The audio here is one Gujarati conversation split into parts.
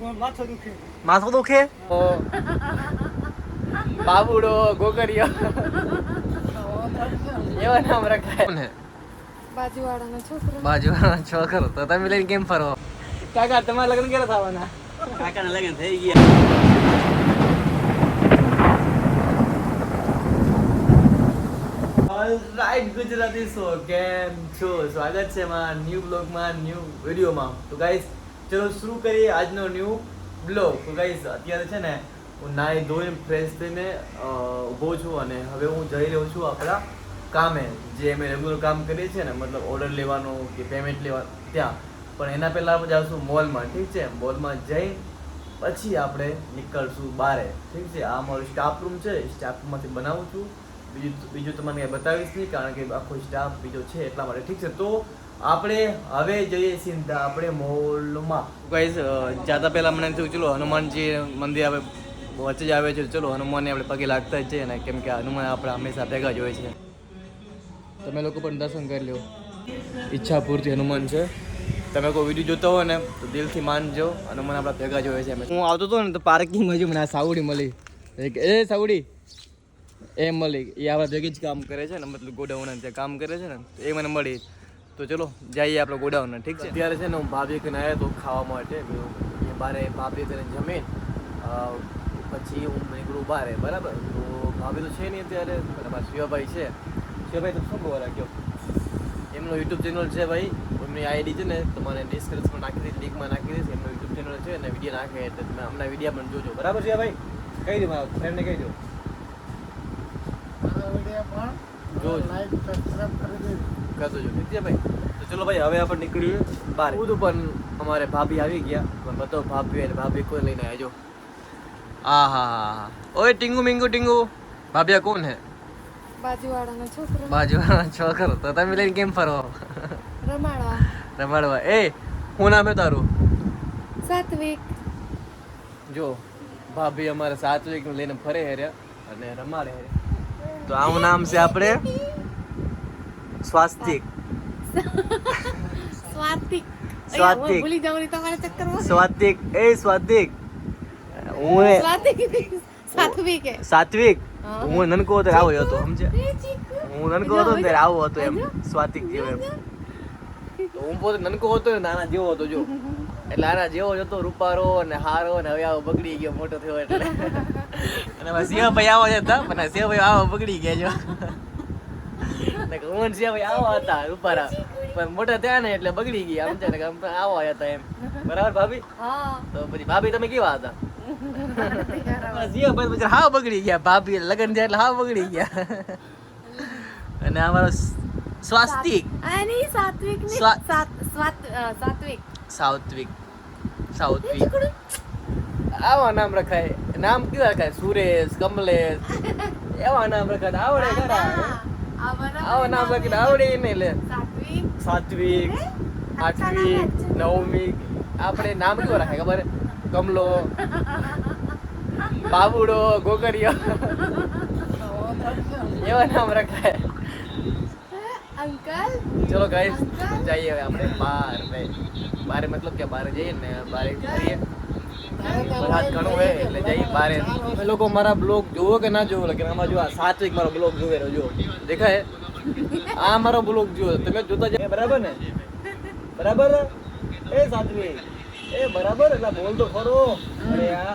માથું દુખે માથું દુખે ઓ. બાબુડો ગોકરિયો એવા નામ રખાય. બાજુવાળાનો છોકરો. બાજુવાળાનો છોકરો. તો તમે લઈને કેમ ફરો કાકા તમારા લગ્ન ક્યારે થવાના? કાકાના લગ્ન થઈ ગયા. રાઈટ ગુજરાતી સો કેમ છો? સ્વાગત છે મારા ન્યૂ બ્લોગમાં ન્યૂ વિડીયોમાં તો ગાઈસ ચલો શરૂ કરીએ આજનો ન્યૂ બ્લોગ તો ગાઈસ અત્યારે છે ને હું નાઈ ધોઈને ફ્રેશ થઈને ઊભો છું અને હવે હું જઈ રહ્યો છું આપણા કામે, જે અમે રેગ્યુલર કામ કરીએ છીએ ને, મતલબ ઓર્ડર લેવાનો કે પેમેન્ટ લેવા ત્યાં. પણ એના પહેલાં આપણે જાઉં મોલમાં ઠીક છે? મોલમાં જઈ પછી આપણે નીકળશું બારે. ઠીક છે? આ મારું સ્ટાફ રૂમ છે સ્ટાફ રૂમમાંથી બનાવું છું. બીજું બીજું તમને કંઈ બતાવીશ નહીં, કારણ કે આખો સ્ટાફ બીજો છે એટલા માટે ઠીક છે. તો આપણે હવે જઈએ સીધા આપણે મોલમાં. ગાઈઝ જાતા પહેલા મને થયું, ચલો હનુમાનજી મંદિર આવે, વચ્ચે જ આવે છે, ચલો હનુમાનને આપણે પગે લાગતા જ છે ને કેમ કે હનુમાન આપણે હંમેશા ભેગા જ હોય છે. તમે લોકો પણ દર્શન કરી લો ઈચ્છા પૂરતી હનુમાન છે. તમે કોઈ વીડિયો જોતા હોય ને, તો દિલથી માનજો, હનુમાન આપણા ભેગા જ હોય છે. હું આવતો હતો ને, તો પાર્કિંગમાં જો મને આ સાવડી મળી. એ સાવડી. એ મળી એ આપણા ભેગી જ કામ કરે છે ને, મતલબ ગોડાઉન ત્યાં કામ કરે છે ને, તો એ મને મળી. તો ચલો, જઈએ આપણે ગોડાઉન ઠીક છે? અત્યારે છે ને હું ભાભી કને આવ્યો તો ખાવા માટે બારે ભાભી કરીને જમીન પછી હું નીકળું બારે બરાબર? તો ભાભી તો છે નહીં અત્યારે બરાબર શિવાભાઈ છે. શિવાભાઈ તો શું બોલા કયો એમનો યુટ્યુબ ચેનલ છે ભાઈ, એમની આઈડી છે ને તમારે ડિસ્ક્રિપ્શનમાં નાખી દઈશ લિંકમાં નાખી દઈશ એમનો યુટ્યુબ ચેનલ છે અને વીડિયો નાખે એટલે તમે હમણાં વીડિયો પણ જોજો, બરાબર છે ભાઈ કહી દો મારા ફ્રેન્ડને કહી દો. જોજો કરતો જો ઠીક છે ભાઈ તો ચલો ભાઈ હવે આપણે નીકળીએ બહાર ખુદ પણ અમારે ભાભી આવી ગયા પણ બધો ભાભી અને ભાભી કોઈ લઈને આવજો આ હા હા હા. ઓય ટીંગુ મિંગુ ટીંગુ. ભાભિયા કોણ હે બાજુવાળાનો છોકરો. બાજુવાળા છોકરો. તો તમે લઈને કેમ ફરો? રમાડવા. રમાડવા. એ હું નામે તારું? સાત્વિક. જો ભાભી અમારે સાત્વિક લઈને ફરે હેર્યા અને રમાડે હેર્યા તો આનું નામ છે આપણે? સ્વાસ્તિક સ્વાતિક. સ્વાતિક. ભૂલી જવાની તમારા ચક્કરમાં. સ્વાતિક. એ સ્વાતિક. હું એ સ્વાતિક. સાત્વિક હે. સાત્વિક. હું. નનકો હતો આવો હતો સમજે હું નનકો હતો ત્યારે આવો હતો એમ. સ્વાતિક જેવો એમ. હું પોતે નનકો હતો ને નાના જેવો હતો જો. એટલે આના જેવો જતો રૂપારો અને હારો ને હવે આવો બગડી ગયો મોટો થયો એટલે. અને સિંહ ભાઈ આવો જ હતા પણ આ સિંહભાઈ આવો બગડી ગયા જો. ને હું ને સિંહભાઈ આવા હતા રૂપારા. પણ મોટા થયા ને એટલે બગડી ગયા સમજે ને આમ આવા હતા એમ. બરાબર ભાભી? તો પછી ભાભી તમે કેવા હતા? ભાઈ પછી હાવ બગડી ગયા ભાભી લગન થયા એટલે હાવ બગડી ગયા. અને અમારો સ્વાસ્તિક. સાત્વિક સાત સાત્વિક. સાત્વિક સાઉથવિક. આવા નામ રખાય. નામ કેવા રખાય? સુરેશ કમલેશ. એવા નામ રખાય. આવડે ખરા. આવા નામ રખીને આવડે નહીં લે. સાત્વિક. આઠવિક નવમિક આપણે નામ કેવા રાખે ખબર? કમલો. બાબુડો ગોકરિયો એવા નામ રખાય. અંકલ? ચલો ગાઈસ જઈએ હવે આપણે બહાર ભાઈ બારે મતલબ કે બારે જઈએ ને બારે કરીએ વરસાદ ઘણો હોય એટલે જઈએ બારે. તમે લોકો મારા બ્લોગ જોવો કે ના જુઓ કે આમાં જો સાત્વિક મારો બ્લોગ જોવે જો. દેખાય? આ મારો બ્લોગ જુઓ તમે જોતા જાય બરાબર ને? બરાબર? એ સાત્વિક એ બરાબર? એટલે બોલ તો ખરો. અરે આ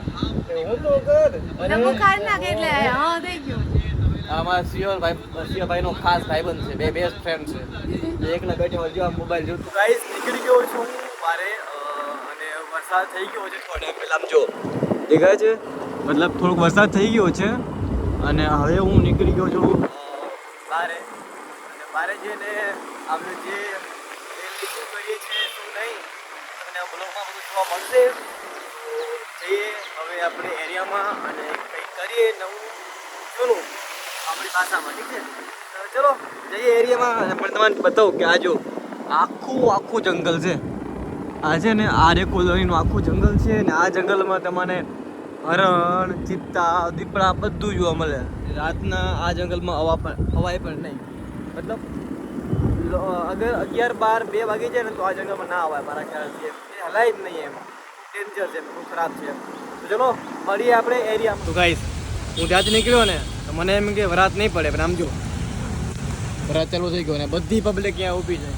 હું તો કર અરે નમો ખાઈ એટલે હા થઈ ગયું. આમાં સિયોર ભાઈ સિયોર ભાઈનો ખાસ ભાઈબંધ છે. બે બેસ્ટ ફ્રેન્ડ છે. એકલા બેઠો જો આ મોબાઈલ જોતો. ગાઈસ નીકળી ગયો છું. મારે અને વરસાદ થઈ ગયો છે થોડા પહેલાં. જો, દેખાય છે? મતલબ થોડોક વરસાદ થઈ ગયો છે, અને હવે હું નીકળી ગયો છું. બારે અને બારે જઈને આપણે જે શું કરીએ છીએ શું નહીં આ બ્લોગમાં બધું જોવા મળશે. જઈએ, હવે આપણે એરિયામાં અને કંઈક કરીએ નવું. જૂનું આપણી ભાષામાં, ઠીક છે? ચલો, જઈએ એરિયામાં. અને પણ તમને બતાવું કે આ જો, આખું આખું જંગલ છે. આ છે ને આ રે કોલોનીનું આખું જંગલ છે ને આ જંગલમાં તમને હરણ, ચિત્તા, દીપડા બધું જોવા મળે. રાતના આ જંગલમાં હવા પણ હવાય પણ નહીં. મતલબ અગર અગિયાર બાર બે વાગી જાય ને તો આ જંગલમાં ના હવાય મારા ખ્યાલથી. હલાય જ નહીં એમ. ડેન્જર છે, બહુ ખરાબ છે. તો ચલો, મળીએ આપણે એરિયામાં તો ગાઈશ હું ત્યાંથી નીકળ્યો ને, તો મને એમ કે વરાત નહીં પડે, પણ આમ જો. વરાત ચાલુ થઈ ગયો ને, બધી પબ્લિક ત્યાં ઊભી છે.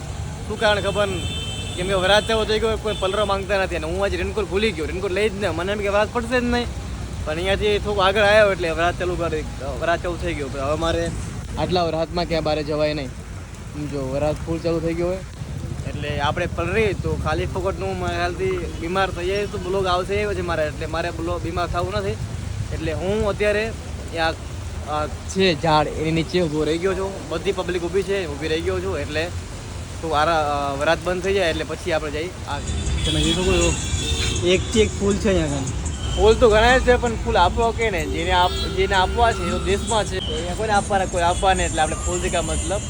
શું કારણ ખબર? નહીં. કેમ કે વરાત ચાલુ થઈ ગયો કોઈ પલરો માંગતા નથી અને હું આજે રેનકોટ ભૂલી ગયો. રેનકોટ લઈ જ ને. મને એમ કે વરાત પડશે જ નહીં. પણ અહીંયાથી થોડું આગળ આવ્યો એટલે વરાત ચાલુ કરી વરાત ચાલુ થઈ ગયો. હવે મારે આટલા વરાતમાં ક્યાં બહાર જવાય નહીં. જો વરાત ફૂલ ચાલુ થઈ ગયો હોય. એટલે આપણે પલરી તો ખાલી ફોકટનું મારા ખ્યાલથી બીમાર થઈ જાય તો બ્લોગ આવશે એ છે મારે. એટલે મારે બ્લોગ બીમાર થવું નથી. એટલે હું અત્યારે આ છે ઝાડ એની નીચે ઊભો રહી ગયો છું. બધી પબ્લિક ઊભી છે, ઊભી રહી ગયો છું. એટલે તો આરા વરાત બંધ થઈ જાય એટલે પછી આપણે જઈ આ તમે જોઈ શકો છો એકથી એક ફૂલ છે અહીંયા આગળ. ફૂલ તો ઘણા છે પણ ફૂલ આપવા કે ને જેને આપ જેને આપવા છે એ તો દેશમાં છે. અહીંયા કોઈને આપવાના કોઈ આપવા એટલે આપણે ફૂલ દેખા મતલબ?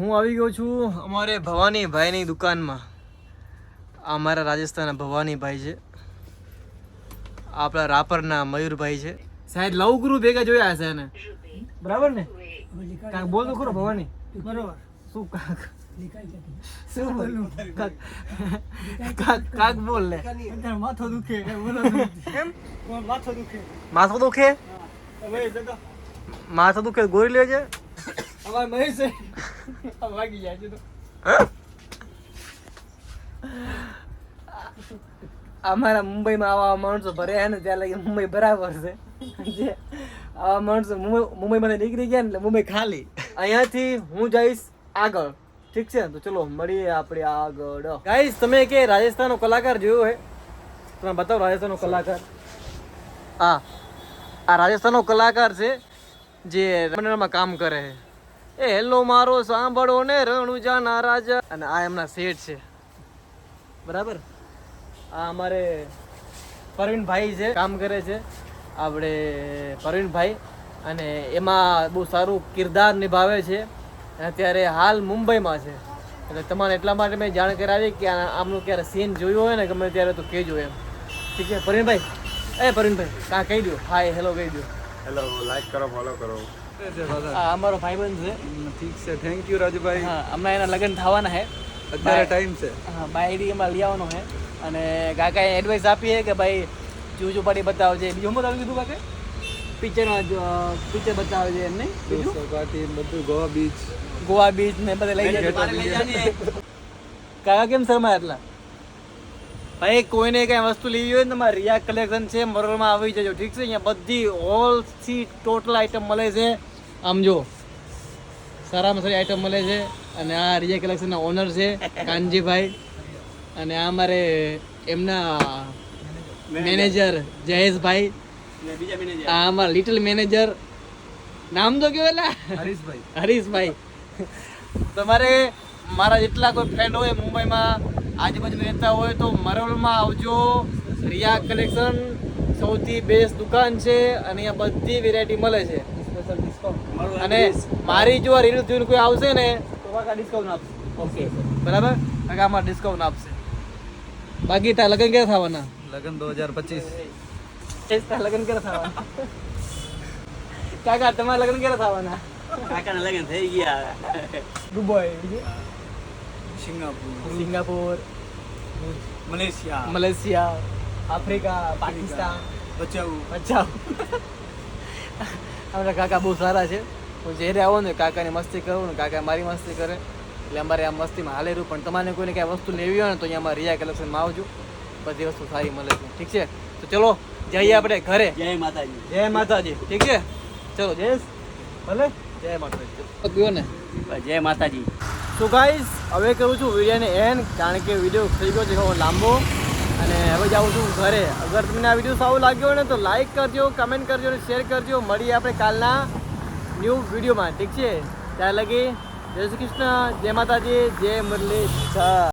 હું આવી ગયો છું અમારે ભવાની ભાઈની દુકાનમાં. આ અમારા રાજસ્થાનના ભવાની ભાઈ છે. આપણા રાપરના મયુરભાઈ છે. સાહેબ લવગુરુ ભેગા જોયા હશે એને. બરાબર ને? બોલ તો ખરો ભવાની? બરોબર. શું કાક? શું બોલું? કાક બોલ લે. માથો દુખે કેમ? માથો દુખે. માથો દુખે? માથો દુખે ગોળી લેજે. હવે મહેશ વાગી જાય છે તો. અમારા મુંબઈમાં આવા માણસો ભર્યા ને ત્યાં લગી મુંબઈ બરાબર છે. જે આવા માણસો મુંબઈ મુંબઈમાંથી નીકળી ગયા ને એટલે મુંબઈ ખાલી. અહીંયાથી હું જઈશ આગળ. ઠીક છે તો ચલો મળીએ આપણે આગળ. ગાઈસ તમે કે રાજસ્થાનનો કલાકાર જોયો હે? તમે બતાવો રાજસ્થાનનો કલાકાર. હા આ રાજસ્થાનનો કલાકાર છે જે રમણમાં કામ કરે છે એ હેલો મારો સાંભળો ને રણુજાના રાજા. અને આ એમના શેઠ છે. બરાબર? આ અમારે પરવીનભાઈ છે કામ કરે છે. આપણે પરવીનભાઈ. અને એમાં બહુ સારું કિરદાર નિભાવે છે. અત્યારે હાલ મુંબઈમાં છે. એટલે તમારે એટલા માટે મેં જાણ કરાવી કે આમનું ક્યારે સીન જોયું હોય ને ગમે ત્યારે તો કહેજો એમ. ઠીક છે? પરવીનભાઈ? એ પરવીનભાઈ કાં કહી દો હાય હેલો કહી દો હેલો લાઈક કરો ફોલો કરો. અમારો ભાઈબંધ છે. ઠીક છે. Thank you Rajubhai. હા હમણાં એના લગ્ન થવાના છે. અત્યારે ટાઈમ છે. હા બાયડી એમાં લઈ આવવાનો છે. અને કાકાએ એડવાઇસ આપી છે કે ભાઈ જૂજુ પાડી બતાવજે. બીજું શું બતાવી દીધું કાકા પિક્ચરમાં પિક્ચર બતાવજે છે એમને. બીજું? બધું ગોવા બીચ ગોવા બીચ ને બધે લઈ જાય કાકા કેમ શર્મા એટલા ભાઈ કોઈને કઈ વસ્તુ લેવી હોય ને તમારે રિયા કલેક્શન છે મરોડમાં આવી જજો ઠીક છે? અહીંયા બધી હોલથી ટોટલ આઈટમ મળે છે. આમ જો સારામાં સારી આઈટમ મળે છે. અને આ રિયા કલેક્શનના ઓનર છે કાનજીભાઈ. અને આ અમારે એમના મેનેજર જયેશભાઈ. આ અમારા લિટલ મેનેજર નામ તો કેવું એટલે હરીશભાઈ. હરીશભાઈ. તમારે મારા જેટલા કોઈ ફ્રેન્ડ હોય મુંબઈમાં આજુબાજુ રહેતા હોય તો મરોલમાં આવજો. રિયા કલેક્શન સૌથી બેસ્ટ દુકાન છે અને અહીંયા બધી વેરાયટી મળે છે. અને મારી જો આ રીલ જોઈને કોઈ આવશે ને તો ડિસ્કાઉન્ટ આપશે. ઓકે બરાબર? આમાં ડિસ્કાઉન્ટ આપશે. બાકી તા લગ્ન ક્યારે થવાના? લગન દો હજાર પચીસ. લગ્ન ક્યારે થવાના? કાકા તમારા લગ્ન ક્યારે થવાના? કાકાના લગ્ન થઈ ગયા. Dubai Singapore. Singapore Malaysia. Malaysia Africa Pakistan. બચાવ પંજાબ અમારા કાકા બહુ સારા છે. હું જ્યારે આવો ને કાકાની મસ્તી કરું ને કાકા મારી મસ્તી કરે. એટલે અમારે આ મસ્તીમાં હાલે રહ્યું. પણ તમારે કોઈને કાંઈ વસ્તુ લેવી હોય ને તો અહીંયા અમારે રિયા કલેક્શનમાં આવજો. બધી વસ્તુ સારી મળે છે. ઠીક છે? તો ચલો જઈએ આપણે ઘરે. જય માતાજી. જય માતાજી. ઠીક છે? ચલો જયેશ ભલે. જય માતાજી. ને? જય માતાજી. તો ગાઈસ હવે કરું છું વિડીયોને એન્ડ કારણ કે વીડિયો થઈ ગયો છે ઘણો લાંબો. અને હવે જાઉં છું ઘરે. અગર તમને આ વીડિયો સારો લાગ્યો હોય ને તો લાઈક કરજો કમેન્ટ કરજો અને શેર કરજો. મળીએ આપણે કાલના ન્યૂ વિડીયોમાં ઠીક છે? ત્યાં લગી જય શ્રી કૃષ્ણ જય માતાજી જય મુરલી